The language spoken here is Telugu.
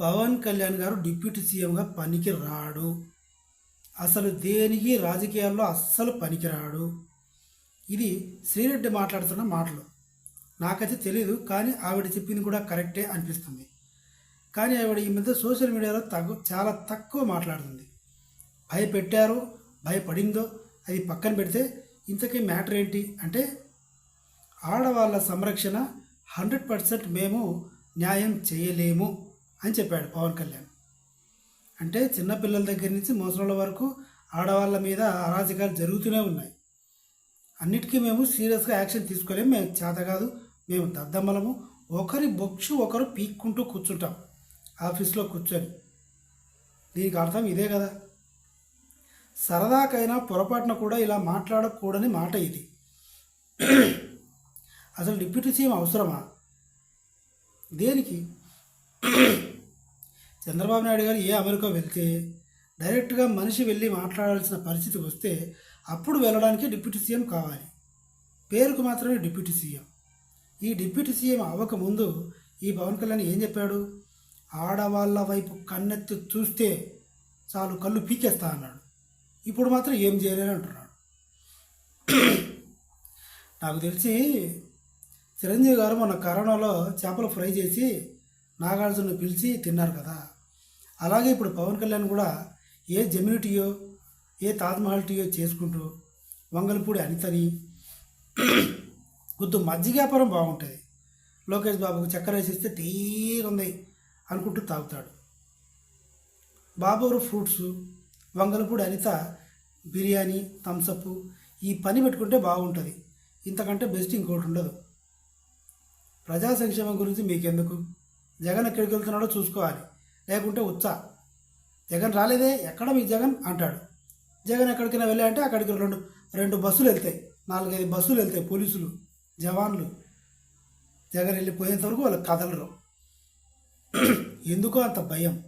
పవన్ కళ్యాణ్ గారు డిప్యూటీ సీఎంగా పనికి రాడు అసలు దేనికి రాజకీయాల్లో అస్సలు పనికిరాడు. ఇది శ్రీరెడ్డి మాట్లాడుతున్న మాటలు. నాకైతే తెలియదు కానీ ఆవిడ చెప్పింది కూడా కరెక్టే అనిపిస్తుంది. కానీ ఆవిడ ఈ మధ్య సోషల్ మీడియాలో తగ్గు చాలా తక్కువ మాట్లాడుతుంది. భయపెట్టారో భయపడిందో అది పక్కన పెడితే ఇంతకీ మ్యాటర్ ఏంటి అంటే ఆడవాళ్ళ సంరక్షణ హండ్రెడ్ పర్సెంట్ మేము న్యాయం చేయలేము. అని చెప్పాడు పవన్ కళ్యాణ్. అంటే చిన్నపిల్లల దగ్గర నుంచి ముసలోళ్ళ వరకు ఆడవాళ్ళ మీద అరాజకాలు జరుగుతూనే ఉన్నాయి. అన్నిటికీ మేము సీరియస్గా యాక్షన్ తీసుకోలేము మేము చేత కాదు. మేము దద్దమ్మలము ఒకరి బొక్షు ఒకరు పీక్కుంటూ కూర్చుంటాం. ఆఫీస్లో కూర్చొని. దీనికి అర్థం ఇదే కదా? సరదాకైనా పొరపాటున కూడా ఇలా మాట్లాడకూడని మాట ఇది. అసలు డిప్యూటీ సీఎం అవసరమా? దేనికి? చంద్రబాబు నాయుడు గారు ఏ అమెరికా వెళ్తే డైరెక్ట్గా మనిషి వెళ్ళి మాట్లాడాల్సిన పరిస్థితి వస్తే అప్పుడు వెళ్ళడానికి డిప్యూటీ సీఎం కావాలి. పేరుకు మాత్రమే డిప్యూటీ సీఎం. ఈ డిప్యూటీ సీఎం అవ్వకముందు ఈ పవన్ కళ్యాణ్ ఏం చెప్పాడు? ఆడవాళ్ళ వైపు కన్నెత్తి చూస్తే చాలు కళ్ళు పీకేస్తా అన్నాడు. ఇప్పుడు మాత్రం ఏం చేయలేని అంటున్నాడు. నాకు తెలిసి చిరంజీవి గారు మొన్న కరోనాలో చేపలు ఫ్రై చేసి నాగార్జున పిలిచి తిన్నారు కదా. అలాగే ఇప్పుడు పవన్ కళ్యాణ్ కూడా ఏ జమిని టీయో ఏ తాజ్మహల్ టీయో చేసుకుంటూ వంగలపూడి అనితని కొద్ది మజ్జిగ వ్యాపారం బాగుంటుంది. లోకేష్ బాబుకు చక్కెర వేసిస్తే తీరుంది అనుకుంటూ తాగుతాడు. బాబూరు fruits Vangalapudi Anitha biryani Thums Up ఈ పని పెట్టుకుంటే బాగుంటుంది. ఇంతకంటే బెస్ట్ ఇంకోటి ఉండదు. ప్రజా సంక్షేమం గురించి మీకెందుకు? జగన్ ఎక్కడికి వెళ్తున్నాడో చూసుకోవాలి. లేకుంటే ఉత్సా జగన్ రాలేదే? ఎక్కడ మీ జగన్? అంటాడు. జగన్ ఎక్కడికైనా వెళ్ళాయంటే అక్కడికి రెండు రెండు బస్సులు వెళ్తాయి. నాలుగైదు బస్సులు వెళ్తాయి పోలీసులు జవాన్లు. జగన్ వెళ్ళిపోయేంత వరకు వాళ్ళకి కదలరు. ఎందుకో అంత భయం.